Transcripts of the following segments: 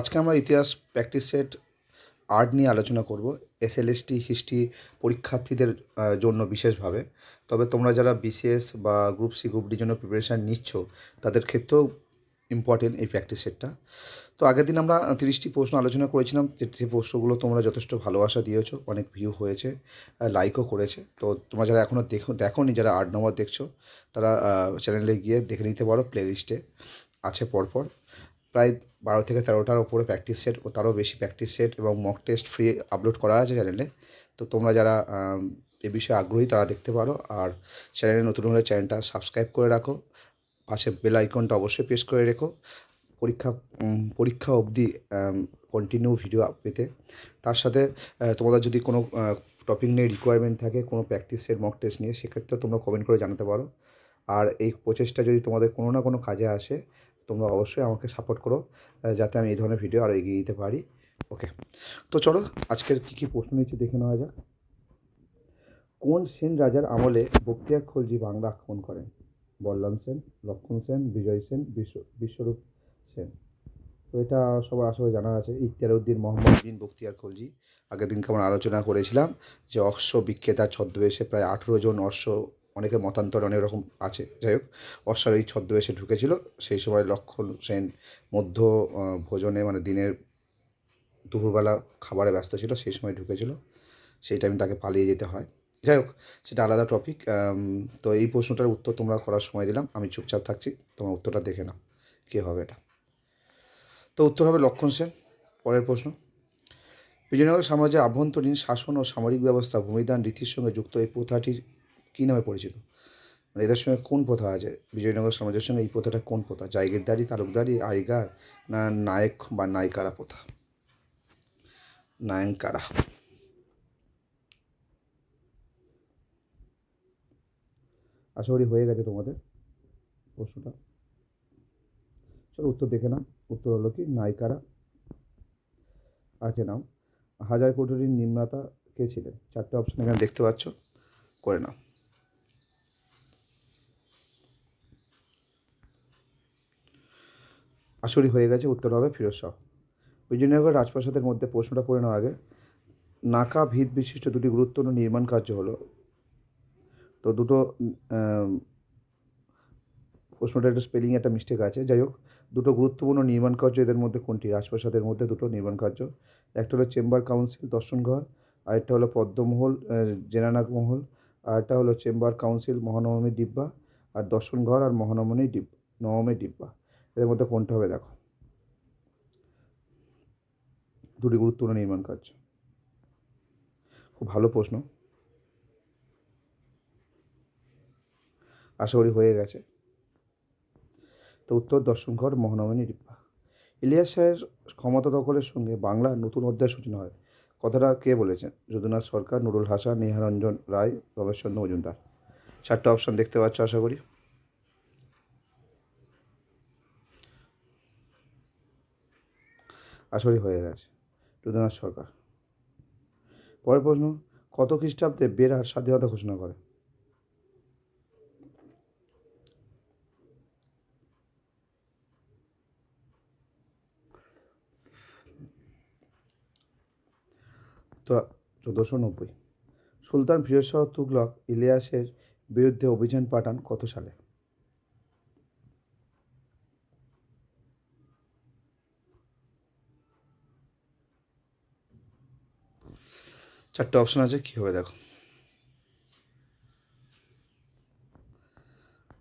আজকে আমরা ইতিহাস প্র্যাকটিস সেট আর্ট নিয়ে আলোচনা করব এসএলএসটি হিস্ট্রি পরীক্ষার্থীদের জন্য বিশেষভাবে। তবে তোমরা যারা বিসিএস বা গ্রুপ সি গ্রুপ ডির জন্য প্রিপারেশান নিচ্ছ, তাদের ক্ষেত্রেও ইম্পর্টেন্ট এই প্র্যাকটিস সেটটা তো আগের দিন আমরা তিরিশটি প্রশ্ন আলোচনা করেছিলাম, যে প্রশ্নগুলো তোমরা যথেষ্ট ভালোবাসা দিয়েছ, অনেক ভিউ হয়েছে লাইকও করেছে। তো তোমরা যারা এখনও দেখো, দেখোনি, যারা আট নম্বর দেখছ, তারা চ্যানেলে গিয়ে দেখে নিতে পারো প্লে লিস্টে আছে পরপর। প্রায় বারো থেকে তেরোটার ওপরে প্র্যাকটিস সেট ও তারও বেশি প্র্যাকটিস সেট এবং মক টেস্ট ফ্রি আপলোড করা আছে চ্যানেলে তো তোমরা যারা এ বিষয়ে আগ্রহী তারা দেখতে পারো। আর চ্যানেলে নতুন হলে চ্যানেলটা সাবস্ক্রাইব করে রাখো। পাশে বেল আইকনটা অবশ্যই প্রেস করে রেখো। পরীক্ষা পরীক্ষা অবধি কন্টিনিউ ভিডিও পেতে। তার সাথে তোমাদের যদি কোনো টপিক নিয়ে রিকোয়ারমেন্ট থাকে, কোনো প্র্যাকটিস সেট মক টেস্ট নিয়ে, সেক্ষেত্রে তোমরা কমেন্ট করে জানাতে পারো। আর এই প্রচেষ্টা যদি তোমাদের কোনো না কোনো কাজে আসে তোমরা অবশ্যই আমাকে সাপোর্ট করো যাতে আমি এই ধরনের ভিডিও আরও এগিয়ে দিতে পারি। ওকে তো চলো, আজকের কী কী প্রশ্ন নিচ্ছে দেখে নেওয়া যাক। কোন সেন রাজার আমলে বক্তিয়ার খলজি বাংলা আক্রমণ করেন? বল্লাল সেন, লক্ষণ সেন, বিজয় সেন, বিশ্ব, বিশ্বরূপ সেন। তো এটা সবার আসলে জানা আছে ইখতিয়ারউদ্দিন মোহাম্মদ বিন বক্তিয়ার খলজি। আগের দিনকে আমরা আলোচনা করেছিলাম যে অশ্ব বিক্রেতার ছদ্মবেশে প্রায় আঠেরো জন অশ্ব অনেকের মতান্তর অনেক রকম আছে। যাই হোক অশ্বার এই ছদ্মবেশে ঢুকেছিল। সেই সময় লক্ষণ সেন মধ্য ভোজনে মানে দিনের দুপুরবেলা খাবারে ব্যস্ত ছিল, সেই সময় ঢুকেছিল। সেই টাইমে তাকে পালিয়ে যেতে হয়। যাই হোক, সেটা আলাদা টপিক তো এই প্রশ্নটার উত্তর তোমরা করার সময় দিলাম। আমি চুপচাপ থাকছি, তোমার উত্তরটা দেখে নাও, কে হবে এটা। তো উত্তর হবে লক্ষণ সেন। পরের প্রশ্ন। বিজয়নগর সাম্রাজ্যের আভ্যন্তরীণ শাসন ও সামরিক ব্যবস্থা ভূমিদান রীতির সঙ্গে যুক্ত এই প্রথাটি কী নামে পরিচিত? মানে এদের সঙ্গে কোন প্রথা আছে? বিজয়নগর সমাজের সঙ্গে এই প্রথাটা কোন প্রথা? জায়গিরদারি তালুকদারি, আইগার না নায়ক বা নায়িকারা প্রথা? নায়ঙ্কারা আশা করি হয়ে গেছে তোমাদের প্রশ্নটা। চলো উত্তর দেখে নাও। উত্তর হলো কি, নায়িকারা। আছে নাও। হাজার কোটরির নির্মাতা কে ছিলেন? চারটে অপশন এখানে দেখতে পাচ্ছ। করে নাও। আসরি হয়ে গেছে, উত্তর হবে ফিরোজ শাহ। বিজয়নগর রাজপ্রাসাদের মধ্যে প্রশ্নটা পড়ে নেওয়া আগে। নাকা ভিত বিশিষ্ট দুটি গুরুত্বপূর্ণ নির্মাণ কার্য হলো। তো দুটো প্রশ্নটা একটা স্পেলিং একটা মিস্টেক আছে। যাই হোক, দুটো গুরুত্বপূর্ণ নির্মাণ কার্য এদের মধ্যে কোনটি? রাজপ্রাসাদের মধ্যে দুটো নির্মাণ কার্য। একটা হলো চেম্বার কাউন্সিল, দর্শন ঘর আরেকটা হলো পদ্মমহল জেনানাগ মহল আরেকটা হলো চেম্বার কাউন্সিল মহানবমী ডিব্বা, আর দর্শন ঘর আর মহানবমী ডিব নবমী ডিব্বা। এদের মধ্যে কোনটা হবে দেখো। দুটি গুরুত্বপূর্ণ নির্মাণ কার্য খুব ভালো প্রশ্ন। আশা করি হয়ে গেছে। তো উত্তর দর্শন ঘর মহানবমী ডিব্বা ইলিয়াস শাহের ক্ষমতা দখলের সঙ্গে বাংলার নতুন অধ্যায় সূচনা হয়। কথাটা কে বলেছেন? যদুনাথ সরকার, নুরুল হাসান নেহারঞ্জন রায় রমেশচন্দ্র মজুমদার। চারটে অপশন দেখতে পাচ্ছ আশা করি। আশা হয়ে গেছে। যদুনাথ সরকার। পরের প্রশ্ন, কত খ্রিস্টাব্দে বেরার স্বাধীনতা ঘোষণা করে? চোদ্দোশো নব্বই। সুলতান ফিরোজ শাহ তুগলক ইলিয়াসের বিরুদ্ধে অভিযান পাঠান কত সালে? চারটে অপশন আছে, কী হবে দেখো।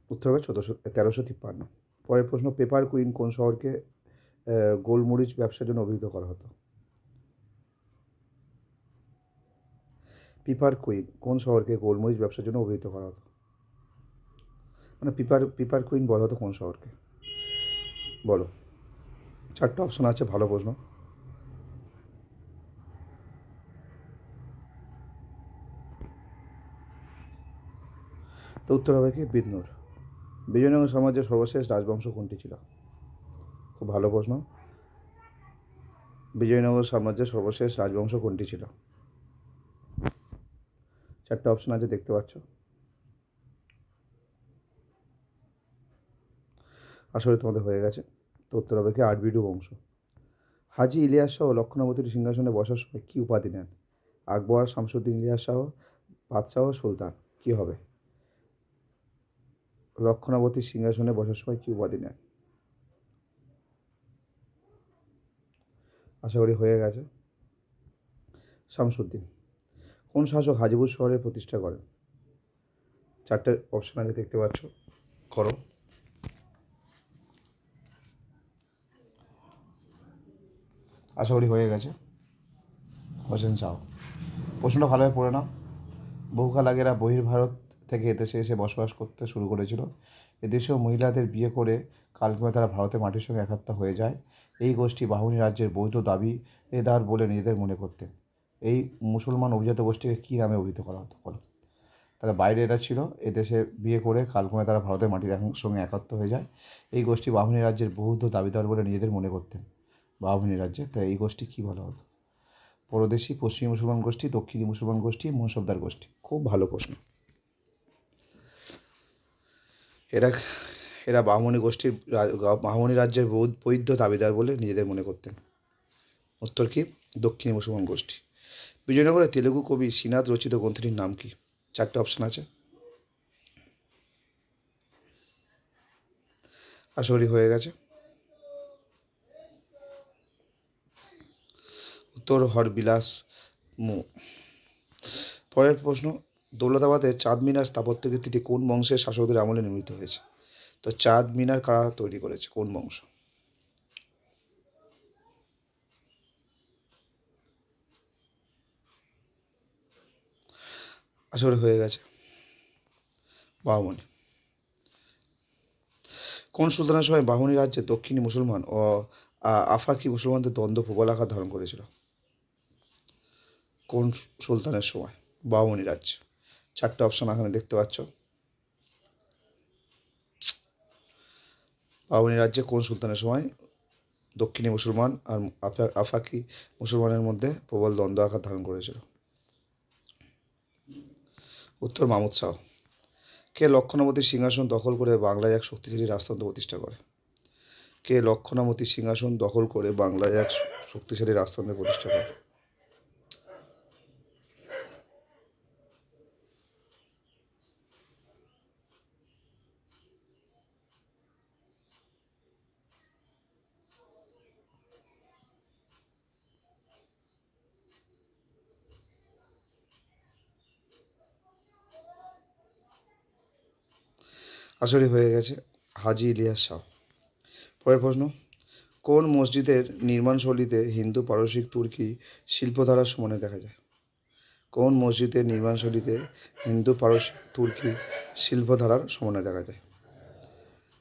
উত্তর হবে চোদ্দোশো, তেরোশো তিপ্পান্ন। পরের প্রশ্ন পেপার কুইন কোন শহরকে গোলমরিচ ব্যবসার জন্য অভিহিত করা হতো? পিপার কুইন কোন শহরকে গোলমরিচ ব্যবসার জন্য অভিহিত করা হতো? মানে পিপার পিপার কুইন বলা হতো কোন শহরকে? বলো। চারটে অপশন আছে, ভালো প্রশ্ন। উত্তর হবে কি? বিদনুর। বিজয়নগর সমাজের সর্বশেষ রাজবংশ কোনটি ছিল? খুব ভালো প্রশ্ন। বিজয়নগর সাম্রাজ্যের সর্বশেষ রাজবংশ কোনটি ছিল? চারটে অপশন আছে, দেখতে পাচ্ছ। আসলে তোমাদের হয়ে গেছে। তো উত্তর হবে কি? আরবিডু বংশ। হাজি ইলিয়াস শাহ লক্ষণাবতীর সিংহাসনে বসার সময় কী উপাধি নেন? আকবর, শামসুদ্দিন ইলিয়াস শাহ, বাদশাহ সুলতান, কী হবে? লক্ষণাবতীর সিংহাসনে বসার সময় কী উপাধি নেন? আশা করি হয়ে গেছে। শামসুদ্দিন, কোন শাসক হাজিপুর শহরে প্রতিষ্ঠা করেন? চারটে অপশন আগে দেখতে পাচ্ছ। করো। আশা করি হয়ে গেছে। হোসেন শাহ প্রশ্নটা ভালোভাবে পড়ে নাও। বহুকাল আগে এরা বহির্ভারত থেকে এদেশে এসে বসবাস করতে শুরু করেছিল। এদেশেও মহিলাদের বিয়ে করে কালক্রমে তারা ভারতের মাটির সঙ্গে একাত্ম হয়ে যায়। এই গোষ্ঠী বাহুনী রাজ্যের বৈধ দাবি এদার বলে নিজেদের মনে করতেন। এই মুসলমান অভিজাত গোষ্ঠীকে কী নামে অভিহিত করা হতো, বলো? তারা বাইরে এরা ছিল, এদেশে বিয়ে করে কালক্রমে তারা ভারতের মাটির সঙ্গে একাত্ম হয়ে যায়। এই গোষ্ঠী বাহুনী রাজ্যের বৌদ্ধ দাবিদার বলে নিজেদের মনে করতেন। বাহুনী রাজ্যে, তাই এই গোষ্ঠী কী বলা হতো? পরদেশি পশ্চিমী মুসলমান গোষ্ঠী, দক্ষিণী মুসলমান গোষ্ঠী, মনসবদার গোষ্ঠী। খুব ভালো প্রশ্ন। এরা এরা বাহমনি গোষ্ঠীর বাহমনি রাজ্যের বৈধ দাবিদার বলে নিজেদের মনে করতেন। উত্তর কি? দক্ষিণী মুসলমান গোষ্ঠী। বিজয়নগরে তেলুগু কবি শ্রীনাথ রচিত গ্রন্থটির নাম কি? চারটে অপশান আছে। আশা করি হয়ে গেছে। উত্তর হরবিলাস মু। পরের প্রশ্ন দৌলতাবাদের চাঁদ মিনার স্থাপত্য কীর্তিটি কোন বংশের শাসকদের আমলে নির্মিত হয়েছে? তো চাঁদ মিনার কারা তৈরি করেছে? কোন বংশ? আসলে হয়ে গেছে। বাহমনি কোন সুলতানের সময় বাহমনি রাজ্যে দক্ষিণী মুসলমান ও আফাকি মুসলমানদের দ্বন্দ্ব প্রবল আকার ধারণ করেছিল? কোন সুলতানের সময়? বাহমনি রাজ্য। চারটে অপশন এখানে দেখতে পাচ্ছ। বাহমনি রাজ্যে কোন সুলতানের সময় দক্ষিণী মুসলমান আর আফা- আফাকি মুসলমানের মধ্যে প্রবল দ্বন্দ্ব আকার ধারণ করেছিল? উত্তর, মামুদ শাহ। কে লক্ষণাবতীর সিংহাসন দখল করে বাংলায় এক শক্তিশালী রাজতন্ত্র প্রতিষ্ঠা করে? কে লক্ষণাবতীর সিংহাসন দখল করে বাংলায় এক শক্তিশালী রাজতন্ত্র প্রতিষ্ঠা করে? আসলে হয়ে গেছে হাজি ইলিয়াস শাহ। পরের প্রশ্ন, কোন মসজিদের নির্মাণশৈলীতে হিন্দু, পারসিক, তুর্কি শিল্পধারার সমানে দেখা যায়? কোন মসজিদের নির্মাণশৈলীতে হিন্দু, পারসিক, তুর্কি শিল্পধারার সমানে দেখা যায়?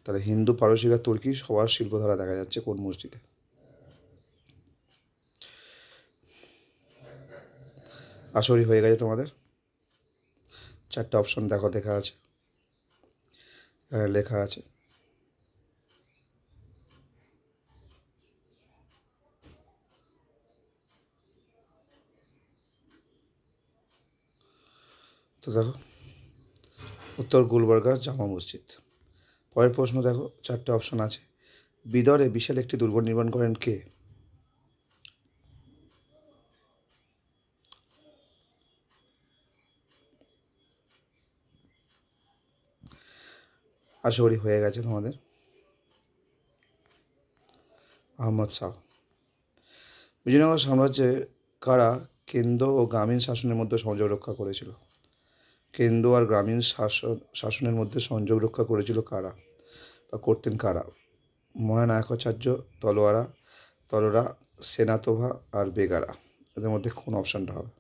তাহলে হিন্দু, পারসিক আর তুর্কি সবার শিল্পধারা দেখা যাচ্ছে কোন মসজিদে? আসরি হয়ে গেছে তোমাদের। চারটে অপশন দেখো, দেখা আছে। লেখা আছে। তো দেখো, উত্তর গুলবার্গার জামা মসজিদ। পরের প্রশ্ন দেখো, চারটে অপশন আছে। বিদরে বিশাল একটি দুর্গ নির্মাণ করেন কে? আশা করি হয়ে গেছে তোমাদের। আহমদ শাহ। বিজয়নগর সাম্রাজ্যে কারা কেন্দ্র ও গ্রামীণ শাসনের মধ্যে সংযোগ রক্ষা করেছিল? কেন্দ্র আর গ্রামীণ শাসন, শাসনের মধ্যে সংযোগ রক্ষা করেছিল কারা বা করতেন কারা? মহানায়কাচার্য তলোয়ারা তলোরা সেনাতোভা আর বেগারা। এদের মধ্যে কোন অপশানটা হবে?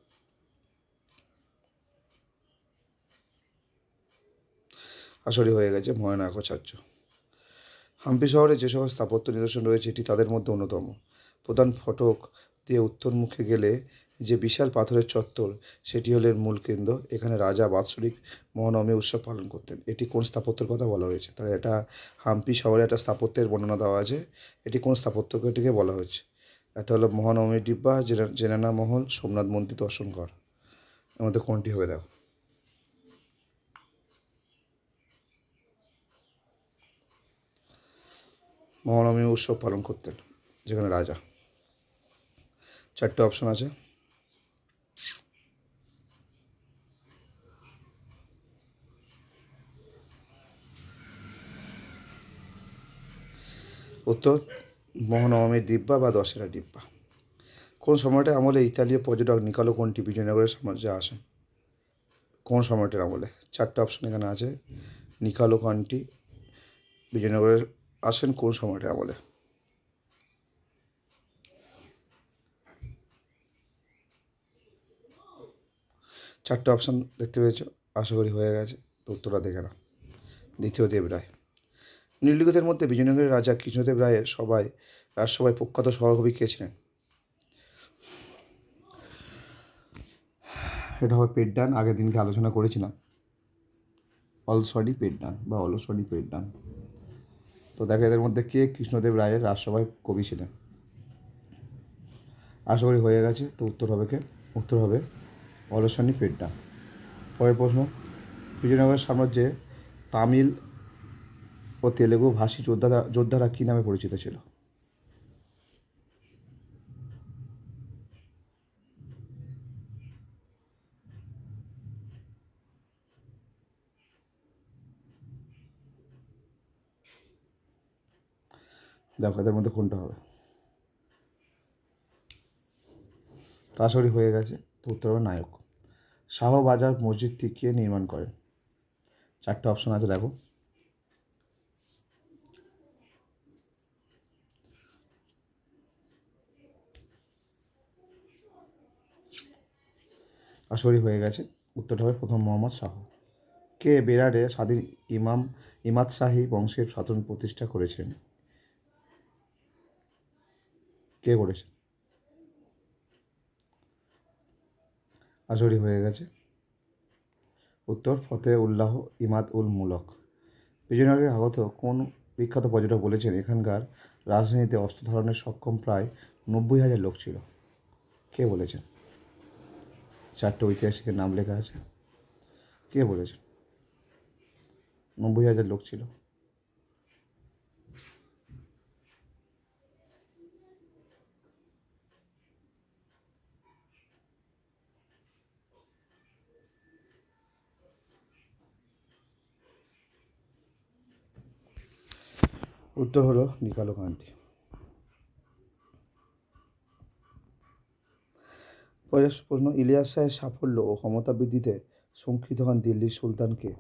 আসলে হয়ে গেছে মহানায়কাচার্য হাম্পি শহরে যে সকল স্থাপত্য নিদর্শন রয়েছে, এটি তাদের মধ্যে অন্যতম। প্রধান ফটক দিয়ে উত্তর মুখে গেলে যে বিশাল পাথরের চত্বর, সেটি হলেন মূল কেন্দ্র। এখানে রাজা বাৎসরিক মহানবমী উৎসব পালন করতেন। এটি কোন স্থাপত্যের কথা বলা হয়েছে? তাহলে এটা হাম্পি শহরে একটা স্থাপত্যের বর্ণনা দেওয়া আছে। এটি কোন স্থাপত্যকে বলা হয়েছে? এটা হলো মহানবমী ডিব্বা, জেনা- জেনানা মহল, সোমনাথ মন্দির দর্শন কর মধ্যে কোনটি হবে দেখো। মহানবমী উৎসব পালন করতেন, যেখানে রাজা। চারটে অপশন আছে। উত্তর মহানবমীর ডিব্বা বা দশেরা ডিব্বা কোন সময়টা আমলে ইতালীয় পর্যটক নিকালো কোনটি বিজয়নগরের সাম্রাজ্যে আসেন? কোন সময়টার আমলে? চারটে অপশন এখানে আছে। নিকালো কান্টি বিজয়নগরের আসেন কোন সময়টা আমলে? চারটে অপশান দেখতে পেয়েছ, আশা করি হয়ে গেছে, তো উত্তরটা দেখে না দ্বিতীয় দেব রায়। নীললিখিতের মধ্যে বিজয়নগরের রাজা কৃষ্ণদেব রায়ের সবাই রাজসভায় প্রখ্যাত সভাকবি কে ছিলেন? এটা হবে পেট ডান আগের দিনকে আলোচনা করেছিলাম। অলসডি পেট ডান বা অলসডি পেট ডান তো দেখো এদের মধ্যে কে কৃষ্ণদেব রায়ের রাজসভায় কবি ছিলেন? আশা করি হয়ে গেছে। তো উত্তর হবে কে? উত্তর হবে অলসনী পেড্ডা। পরের প্রশ্ন বিজয়নগর সাম্রাজ্যে তামিল ও তেলেগু ভাষী যোদ্ধা যোদ্ধারা কী নামে পরিচিত ছিল? দেখো, এদের মধ্যে কোনটা হবে? তো হয়ে গেছে, তো উত্তর হবে নায়ক। শাহবাজার মসজিদটি কে নির্মাণ করেন চারটে অপশন আছে, দেখো। আশা করি হয়ে গেছে, উত্তরটা হবে প্রথম মোহাম্মদ শাহ। কে বেরারে স্বাধীন ইমাম ইমাদ শাহী বংশের সাধন প্রতিষ্ঠা করেছেন? কে করেছেন আশা করি হয়ে গেছে। উত্তর, ফতে উল্লাহ ইমাদ উল মুলক। বিজয়নগরে আগত কোন বিখ্যাত পর্যটক বলেছেন, এখানকার রাজধানীতে অস্ত্র ধারণের সক্ষম প্রায় নব্বই হাজার লোক ছিল। কে বলেছেন? চারটে ঐতিহাসিকের নাম লেখা আছে। কে বলেছেন? নব্বই হাজার লোক ছিল। উত্তর হলো নিকালো কান্টি পরের প্রশ্ন, ইলিয়াস শাহের সাফল্য ও ক্ষমতা বৃদ্ধিতে শঙ্কিত হন দিল্লির সুলতানকে।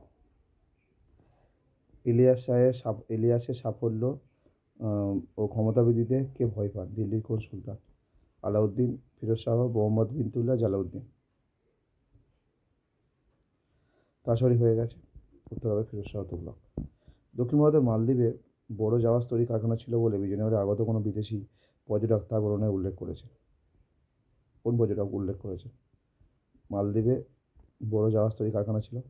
ইলিয়াস শাহের ইলিয়াসের সাফল্য ও ক্ষমতা বৃদ্ধিতে কে ভয় পান? দিল্লির কোন সুলতান? আলাউদ্দিন, ফিরোজ শাহ, মোহাম্মদ বিনতুল্লাহ জালাউদ্দিন তাছাড়ি হয়ে গেছে। উত্তর হবে ফিরোজ শাহ, তুগলক। দক্ষিণ ভারতের মালদ্বীপে বড় জাহাজ তৈরি কারখানা ছিল বলে বিজয়নগরে আগত কোনো বিদেশি পর্যটক তার বর্ণনায় উল্লেখ করেছে। কোন পর্যটক উল্লেখ করেছে? মালদ্বীপে বড় জাহাজ তৈরি কারখানা ছিল।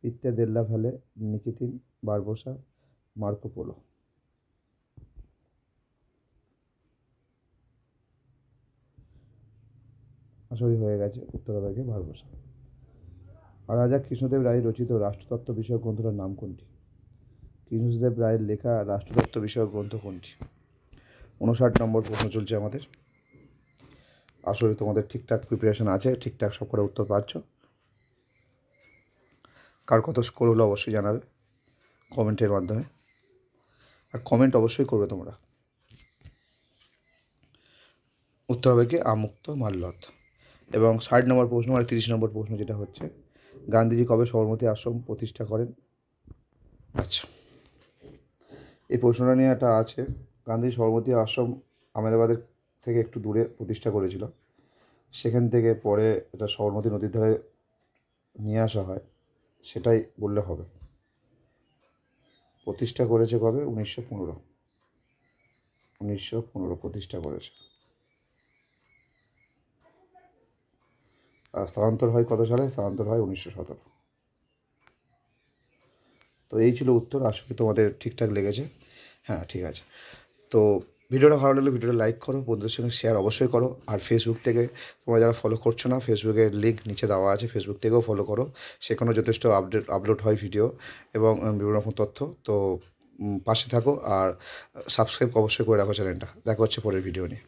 Pietro della Valle Nikitin Barbosa, Marco Polo. আসলে হয়ে গেছে উত্তরাবাগে বারবোসা। আর রাজা কৃষ্ণদেব রায় রচিত রাষ্ট্রতত্ত্ব বিষয়ক গ্রন্থটার নাম কোনটি? কৃষ্ণদেব রায়ের লেখা রাষ্ট্রতত্ত্ব বিষয়ক গ্রন্থ কোনটি উনষাট নম্বর প্রশ্ন চলছে আমাদের। আসলে তোমাদের ঠিকঠাক প্রিপারেশন আছে, ঠিকঠাক সব করে উত্তর পাচ্ছ। কার কত স্কোর হলো অবশ্যই জানাবে কমেন্টের মাধ্যমে। আর কমেন্ট অবশ্যই করবে তোমরা। উত্তর হবে কি? আমুক্ত মাল্যত এবং ষাট নম্বর প্রশ্ন আর তিরিশ নম্বর প্রশ্ন যেটা হচ্ছে, গান্ধীজি কবে সবরমতী আশ্রম প্রতিষ্ঠা করেন? আচ্ছা। এই প্রশ্নটা নিয়ে একটা আছে। গান্ধী সবরমতী আশ্রম আহমেদাবাদের থেকে একটু দূরে প্রতিষ্ঠা করেছিল। সেখান থেকে পরে এটা সবরমতী নদীর ধারে নিয়ে আসা হয়। সেটাই বললে হবে। প্রতিষ্ঠা করেছে কবে? উনিশশো পনেরো। উনিশশো পনেরো প্রতিষ্ঠা করেছে। আর স্থানান্তর হয় কত সালে? স্থানান্তর হয় উনিশশো সতেরো। তো এই ছিল উত্তর, আশা করি তোমাদের ঠিকঠাক লেগেছে। হ্যাঁ ঠিক আছে। তো ভিডিওটা ভালো লাগলে ভিডিওটা লাইক করো, বন্ধুদের সঙ্গে শেয়ার অবশ্যই করো। আর ফেসবুক থেকে তোমরা যারা ফলো করছ না ফেসবুকের লিঙ্ক নিচে দেওয়া আছে ফেসবুক থেকেও ফলো করো। সেখানেও যথেষ্ট আপডেট আপলোড হয় ভিডিও এবং বিভিন্ন রকম তথ্য। তো পাশে থাকো আর সাবস্ক্রাইব অবশ্যই করে রাখো চ্যানেলটা দেখা হচ্ছে পরের ভিডিও নিয়ে।